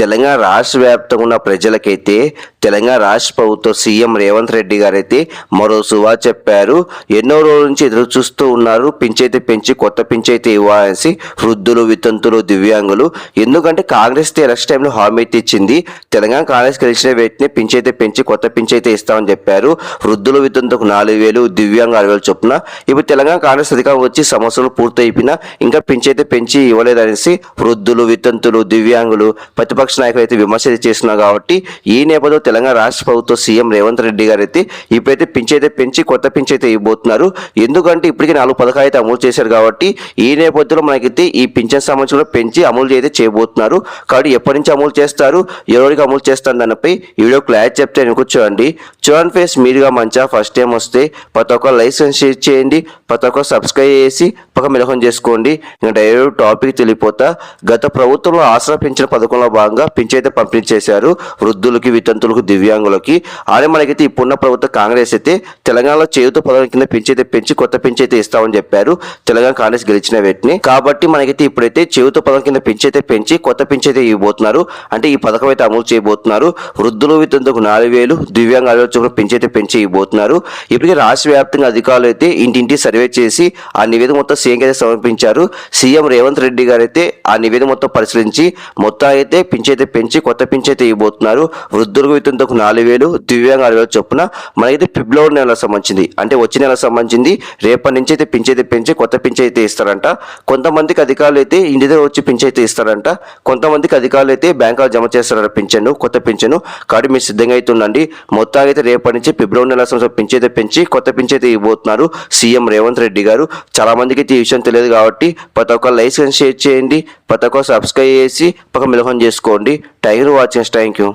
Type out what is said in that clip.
తెలంగాణ రాష్ట్ర వ్యాప్తంగా ఉన్న ప్రజలకైతే తెలంగాణ రాష్ట్ర ప్రభుత్వ సీఎం రేవంత్ రెడ్డి గారైతే మరో సువా చెప్పారు. ఎన్నో రోజుల నుంచి ఎదురు చూస్తూ ఉన్నారు. పింఛైతే పెంచి కొత్త పింఛైతే ఇవ్వాలని వృద్ధులు వితంతులు దివ్యాంగులు. ఎందుకంటే కాంగ్రెస్ ఎలక్షన్ టైంలో హామీ అయితే ఇచ్చింది. తెలంగాణ కాంగ్రెస్ గెలిచిన వ్యక్తిని పింఛైతే పెంచి కొత్త పింఛైతే ఇస్తామని చెప్పారు. వృద్ధులు వితంతులకు నాలుగు వేలు దివ్యాంగ ఆరు వేలు చొప్పున. ఇప్పుడు తెలంగాణ కాంగ్రెస్ అధికారం వచ్చి సమస్యలు పూర్తయిపోయినా ఇంకా పింఛైతే పెంచి ఇవ్వలేదనేసి వృద్ధులు వితంతులు దివ్యాంగులు ప్రతిపక్ష నాయకులు అయితే విమర్శలు చేస్తున్నారు కాబట్టి ఈ నేపథ్యంలో తెలంగాణ రాష్ట్ర ప్రభుత్వ సీఎం రేవంత్ రెడ్డి గారు అయితే ఇప్పుడైతే పింఛైతే పెంచి కొత్త పింఛైతే ఇవ్వబోతున్నారు. ఎందుకంటే ఇప్పటికే నాలుగు పథకాలు అయితే అమలు చేశారు కాబట్టి ఈ నేపథ్యంలో మనకైతే ఈ పింఛన్ సంబంధించిన పెంచి అమలు అయితే చేయబోతున్నారు. కాబట్టి ఎప్పటి నుంచి అమలు చేస్తారు ఎవరికి అమలు చేస్తారు దానిపై ఈ వీడియో క్లారిటీ చెప్తే నేను కూర్చోండి. చూడండి ఫేస్ మీరుగా మంచిగా ఫస్ట్ టైం వస్తే ప్రతి ఒక్క లైసెన్స్ షేర్ చేయండి ప్రతి ఒక్క సబ్స్క్రైబ్ చేసి తప్పక మిలకం చేసుకోండి. ఇంకా డైరెక్ట్ టాపిక్ తెలియపోతా గత ప్రభుత్వంలో ఆసరా పెంచిన పథకంలో భాగంగా పింఛైతే పంపిణీ చేశారు వృద్ధులకి వితంతులకు దివ్యాంగులకి. అదే మనకైతే ఇప్పుడున్న ప్రభుత్వ కాంగ్రెస్ అయితే తెలంగాణలో చేయుత పథకం కింద పింఛైతే పెంచి కొత్త పింఛైతే ఇస్తామని చెప్పారు. తెలంగాణ కాంగ్రెస్ గెలిచిన వీటిని. కాబట్టి మనకైతే ఇప్పుడైతే చేయుత పథకం కింద పింఛైతే పెంచి కొత్త పింఛైతే ఇవ్వబోతున్నారు. అంటే ఈ పథకం అయితే అమలు చేయబోతున్నారు. వృద్ధులు వితంతులకు నాలుగు వేలు దివ్యాంగ ఆలోచన పెంచైతే పెంచి ఇవ్వబోతున్నారు. ఇప్పటికే రాష్ట్ర వ్యాప్తంగా అధికారులు అయితే ఇంటింటి సర్వే చేసి ఆ నివేదిక మొత్తం సీఎం అయితే సమర్పించారు. సీఎం రేవంత్ రెడ్డి గారు అయితే ఆ నివేదిక మొత్తం పరిశీలించి మొత్తం అయితే పింఛైతే పెంచి కొత్త పింఛైతే ఇవ్వబోతున్నారు. వృద్ధులకు వితంతకు నాలుగు వేలు దివ్యాంగ ఆరు వేలు చొప్పున మనకైతే ఫిబ్రవరి నెల సంబంధించింది. అంటే వచ్చే నెల సంబంధించింది. రేపటి నుంచి అయితే పింఛైతే పెంచి కొత్త పింఛైతే ఇస్తారంట. కొంతమందికి అధికారులు అయితే ఇంటి దగ్గర వచ్చి పింఛైతే ఇస్తారంట. కొంతమందికి అధికారులు అయితే బ్యాంకులో జమ చేస్తారంట పింఛను కొత్త పింఛను. కాబట్టి మీరు సిద్ధంగా అయితే ఉండండి. మొత్తానికి అయితే రేపటి నుంచి ఫిబ్రవరి నెల సంవత్సరం పింఛైతే పెంచి కొత్త పింఛైతే ఇవ్వబోతున్నారు సీఎం రేవంత్ రెడ్డి గారు. చాలా మందికి అయితే ఈ విషయం తెలియదు కాబట్టి ప్రతి ఒక్క లైసెన్స్ షేర్ చేయండి ప్రతి ఒక్క సబ్స్క్రైబ్ చేసి పక్క మిలహం చేసుకోండి. Thank you watching thank you